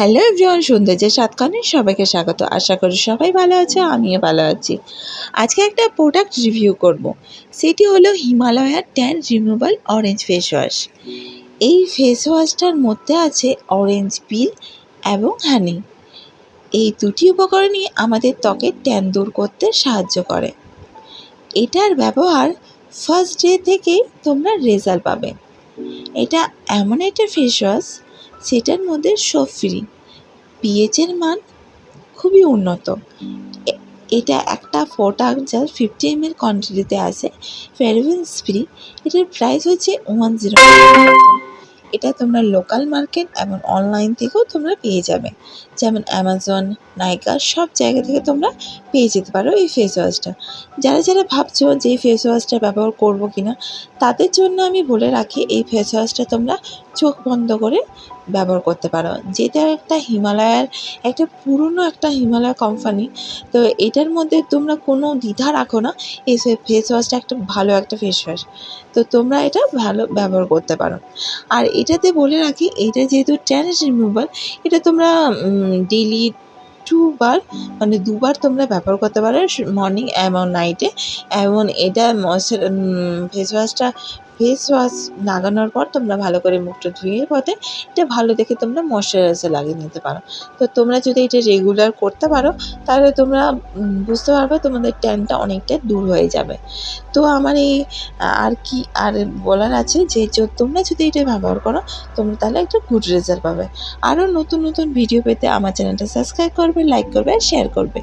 Hello everyone সৌন্দর্যের সাতকানে সবাইকে স্বাগত। আশা করি সবাই ভালো আছে, আমিও ভালো আছি। আজকে একটা প্রোডাক্ট রিভিউ করব। সেটি হলো হিমালয়ার tan removal orange face wash এই ফেস ওয়াশটার মধ্যে আছে অরেঞ্জ পিল এবং হানি এই দুটি উপকরণই আমাদের ত্বকের ট্যান দূর করতে সাহায্য করে। এটার ব্যবহার ফার্স্ট ডে থেকেই তোমরা রেজাল্ট পাবে। এটা এমন একটা ফেস ওয়াশ সেটার মধ্যে সব ফ্রি পিএইচের মান খুবই উন্নত। এটা একটা প্রোডাক্ট যার ফিফটি এম এর কোয়ান্টিটিতে আছে। ফেরভেন্স ফ্রি এটার প্রাইস হচ্ছে ওয়ান জিরো এটা তোমরা লোকাল মার্কেট এবং অনলাইন থেকেও তোমরা পেয়ে যাবে। যেমন অ্যামাজন নাইকা সব জায়গা থেকে তোমরা পেয়ে যেতে পারো এই ফেস ওয়াশটা যারা যারা ভাবছ যে এই ফেস ওয়াশটা ব্যবহার করব কি না তাদের জন্য আমি বলে রাখি এই ফেস ওয়াশটা তোমরা চোখ বন্ধ করে ব্যবহার করতে পারো। যেটা একটা হিমালয়ার, একটা পুরনো একটা হিমালয় কোম্পানি তো এটার মধ্যে তোমরা কোনো দ্বিধা রাখো না, এই ফেস ওয়াশটা একটা ভালো একটা ফেস ওয়াশ তো তোমরা এটা ভালো ব্যবহার করতে পারো। আর এটাতে বলে রাখি, এটা যেহেতু ট্যানিস রিমুভাল এটা তোমরা ডেলি টুবার মানে দুবার তোমরা ব্যবহার করতে পারো মর্নিং এবং নাইটে এবং এটা ময়শ্চার ফেস ওয়াশটা ফেস ওয়াশ লাগানোর পর তোমরা ভালো করে মুখটা ধুয়ে পথে এটা ভালো দেখে তোমরা ময়শ্চারাইজার লাগিয়ে নিতে পারো। তো তোমরা যদি এটা রেগুলার করতে পারো, তাহলে তোমরা বুঝতে পারবে তোমাদের ট্যানটা অনেকটা দূর হয়ে যাবে। তো আমার এই আর কি, আর বলার আছে যে তোমরা যদি এটা ব্যবহার করো, তোমরা তাহলে একটা গুড রেজাল্ট পাবে। আরও নতুন নতুন ভিডিও পেতে আমার চ্যানেলটা সাবস্ক্রাইব করবে লাইক করবে আর শেয়ার করবে।